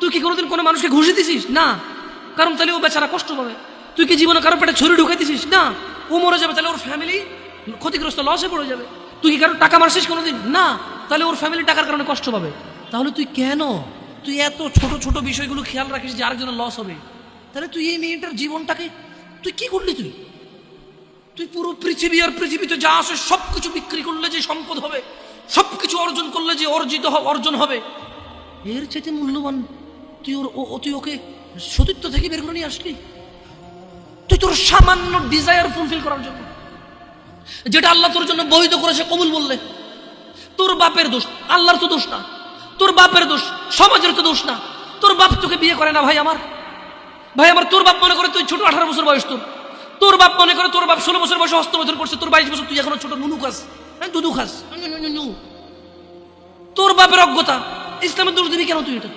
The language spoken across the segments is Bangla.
তুই কি কোনোদিন কোনো মানুষকে ঘুষে দিছিস? না। কারণ তাহলে ও বেচারা কষ্ট পাবে। তুই কি জীবনে কারও পেটে ছুরি ঢুকাই দিছিস? না। ও মরে যাবে, তাহলে ওর ফ্যামিলি ক্ষতিগ্রস্ত লসে পড়ে যাবে। তুই কি কারও টাকা মারছিস কোনোদিন? না। তাহলে ওর ফ্যামিলি টাকার কারণে কষ্ট পাবে। তাহলে তুই কেন? তুই এত ছোট ছোট বিষয়গুলো খেয়াল রাখিস যে আরেকজনের লস হবে। তাহলে তুই এই মেয়েটার জীবনটাকে তুই কি করলি তুই? তুই পুরো পৃথিবী আর পৃথিবীতে যা আসে সব কিছু বিক্রি করলে যে সম্পদ হবে সব কিছু অর্জন করলে যে অর্জিত অর্জন হবে, এর চাইতে মূল্যবান তুই ওর তুই ওকে সতীত্ব থেকে বের করে নিয়ে আসলি? তুই তোর সামান্য ডিজায়ার ফুলফিল করার জন্য। যেটা আল্লাহ তোর জন্য বৈধ করেছে কবুল বললে। তোর বাপের দোষ আল্লাহর তো দোষ না। তোর বাপের দোষ সমাজের তো দোষ না। তোর বাপ তোকে বিয়ে করে না ভাই আমার। ভাই আমার তোর বাপ মনে করে তুই ছোট আঠারো বছর বয়স তোর। তোর বাপ মনে করে তোর বাপ ষোলো বছর বয়সে হস্তমৈথুন করছে তোর বাইশ বছর তুই এখনও ছোট নুনু খাস। হ্যাঁ দুধু খাস। তোর বাপের অজ্ঞতা ইসলামের দোষ দিবি কেন তুই এটা?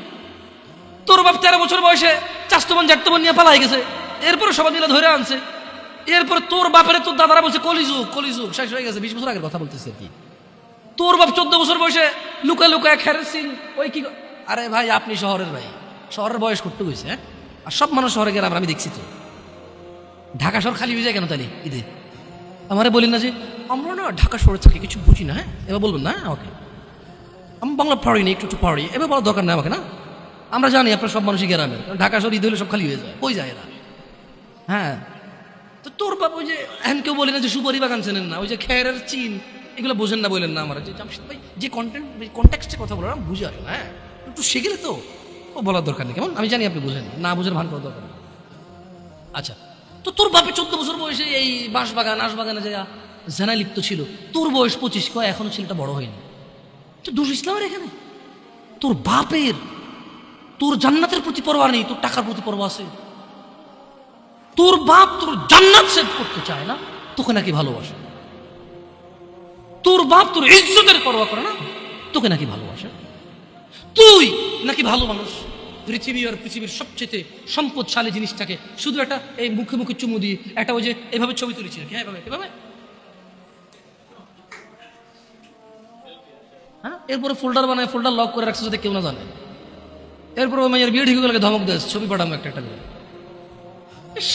তোর বাপ তেরো বছর বয়সে চাস্তমান জাটতমান নিয়ে পালাই গেছে। এরপরে সবাই মিলে ধরে আনছে। এরপরে তোর বাপের তোর দাদারা বলছে, কলিযুগ কলিযুগ, শেষ হয়ে গেছে। বিশ বছর আগের কথা বলতেছে কি। তোর বাপ চোদ্দ বছর বয়সে লুকা লুকা খেরের সিং, ওই কি আরে ভাই, আপনি শহরের ভাই। শহরের বয়স করতে গেছে হ্যাঁ? আর সব মানুষ শহরে গেলে আমি দেখছি তো। ঢাকা শহর খালি হয়ে যায় কেন তাহলে? ঈদে। আমারে বলি না যে, আমরা না ঢাকা শহরে থাকি কিছু বুঝি না হ্যাঁ? এবার বলবেন না? আমাকে আমি বাংলা পড়ি না একটু একটু পড়ি। এবার বলার দরকার নেই আমাকে, না? আমরা জানি আপনার সব মানুষই গ্রামের। ঢাকা শহর ঈদ হলে সব খালি হয়ে যায়। কই যায় এরা? হ্যাঁ। তো তোর বাপ ওই যে, এখন কেউ বলি না যে সুপারি বাগান চেনেন না? ওই যে খেরের চিন, এগুলো বোঝেন না বলেন না আমার। যে ভাই, যে কন্টেন্ট কন্ট্যাক্সে কথা বলার বুঝে আসে না হ্যাঁ? একটু শিখলে তো। ও বলার দরকার নেই। কেমন? আমি জানি আপনি বুঝেন। না বুঝেন ভান করার দরকার আচ্ছা। তো তোর বাপে চোদ্দ বছর বয়সে এই বাঁশ বাগান আশ বাগানে যে জেনায় লিপ্ত ছিল। তোর বয়স পঁচিশ, কয়? এখনও ছেলেটা বড় হয়নি। তো দোষ ইসলামের এখানে? তোর বাপের তোর জান্নাতের প্রতি পরোয়া নেই, তোর টাকার প্রতি পরোয়া আছে। তোর বাপ তোর জান্নাত সেভ করতে চায় না, তোকে নাকি ভালোবাসে। তোর বাপ তোর ইজ্জতের পরোয়া করে না, তোকে নাকি ভালোবাসে। তুই নাকি ভালো মানুষ। পৃথিবী আর পৃথিবীর সবচেয়ে সম্পদশালী জিনিসটাকে শুধু একটা এই মুখে মুখে চুমু দিয়ে, একটা ওই যে এভাবে ছবি তুলেছি নাকি হ্যাঁ এভাবে এভাবে। হ্যাঁ এরপরে ফোল্ডার বানায় ফোল্ডার লক করে রাখছে যাতে কেউ না জানে। এরপরে ওই মেয়ের বিয়ে ঠিক গেলে ধমক দেয়, ছবি পাঠাবো একটা একটা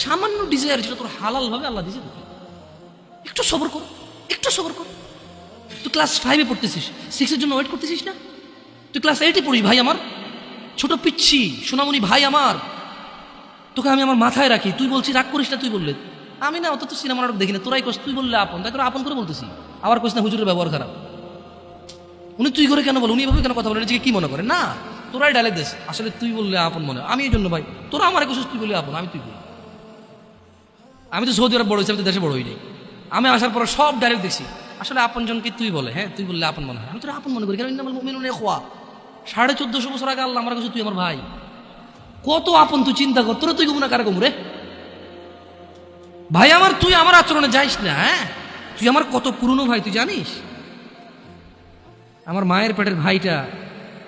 সামান্য ডিজায়ার যেটা তোর হালাল ভাবে আল্লাহ দিয়েছে একটু সবর কর, একটু সবর কর। তুই ক্লাস ফাইভে পড়তেছিস সিক্সের জন্য ওয়েট করতেছিস না? তুই ক্লাস এইটে পড়িস, ভাই আমার। ছোট পিচ্ছি, সোনামণি ভাই আমার। তোকে আমি আমার মাথায় রাখি, তুই বলছিস রাগ করিস না, তুই বললে। আমি না, অত তো সিনেমা নাটক দেখি না। তোরাই কস, তুই বললে আপন? তাই আপন করে বলতেছি। আবার কস না, হুজুরের ব্যবহার খারাপ। উনি তুই করে কেন বল? উনি এভাবে কেন কথা বলে নিজেকে কি মনে করে? না। তোরাই ডালে দেশ। আসলে তুই বললে আপন মনে আমি এই জন্য ভাই, তোরা আমার কোশিস তুই বললে আপন, আমি তুই বলি আমি তো সৌদি আরব বড় হয়েছি, আমি তো দেশে বড় হইনি আমি আসার পর সব ডাইরেক্ট দেখছি। আসলে আপন জনকে তুই বলে হ্যাঁ তুই বললে আপন মনে হয়। আমি তোরা আপন মনে করি, কারণ মুমিনুনা ইখওয়া। সাড়ে চোদ্দশো বছর আগে আল্লাহ আমার কাছে, তুই আমার ভাই। কত আপন তুই চিন্তা কর, তোরা তুই গুমনা কারা রে ভাই আমার, তুই আমার আচরণে যাইস না হ্যাঁ? তুই আমার কত পুরনো ভাই, তুই জানিস? আমার মায়ের পেটের ভাইটা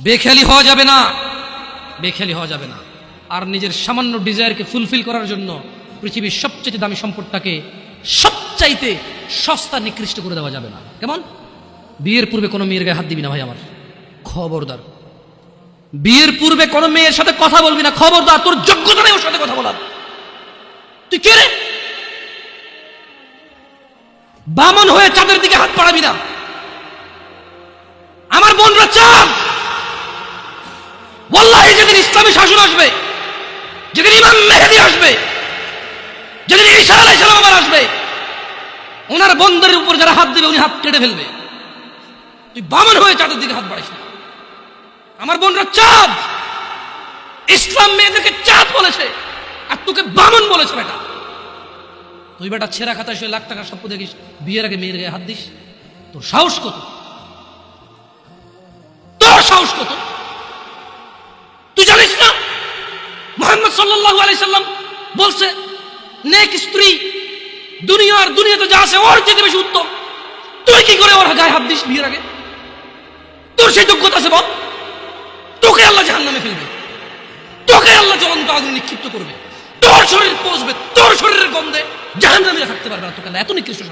বেখেয়ালি হওয়া যাবে না। বেখেয়ালি হওয়া যাবে না। আর নিজের সামান্য ডিজায়ারকে ফুলফিল করার জন্য পৃথিবীর সবচেয়ে দামি সম্পদটাকে সবচাইতে সস্তা, নিকৃষ্ট করে দেওয়া যাবে না। কেমন? বিয়ের পূর্বে কোনো মেয়ের গায়ে হাত দিবি না ভাই আমার। খবরদার। বিয়ের পূর্বে কোনো মেয়ের সাথে কথা বলবি না। খবরদার, তোর যোগ্যতা নেই ওর সাথে কথা বলার। তুই কে রে? বামন হয়ে চাঁদের দিকে হাত বাড়াবি না। আমার বোনরা চাঁদ ওয়াল্লাহি, যেদিন ইসলামী শাসন আসবে, যেদিন ইমাম মেহেদি আসবে, যেদিন ঈশা আলাইহিস সালাম আবার আসবে, ওনার বন্দরের উপর যারা হাত দেবে, উনি হাত কেটে ফেলবে। তুই বামন হয়ে চাঁদের দিকে হাত বাড়াইস না। আমার বোনরা চাঁদ। ইসলাম মেয়েদেরকে চাঁদ বলেছে, আর তোকে বামন বলেছে বেটা। তুই বেটা ছেঁড়া খাতা শুয়ে লাখ টাকার স্বপ্ন দেখিস, বিয়ের আগে মেয়ের গায়ে হাত দিস। তোর সাহস কত? তোর সাহস কত? সাল্লাম বলছে, নেক স্ত্রী দুনিয়ার দুনিয়াতে যা আছে ওর যেতে বেশি উত্তম। তুই কি করে ওর গায়ে হাত দিস বিয়ের আগে? তোর সেই যোগ্যতা আছে বল। তোকে আল্লাহ জাহান নামে ফেলবে তোকে আল্লাহ জ্বলন্ত আগুন নিক্ষিপ্ত করবে। তোর শরীর পৌঁছবে তোর শরীরের গন্ধে জাহান নামে থাকতে পারবে না। তোকে এত নিকৃষ্ট।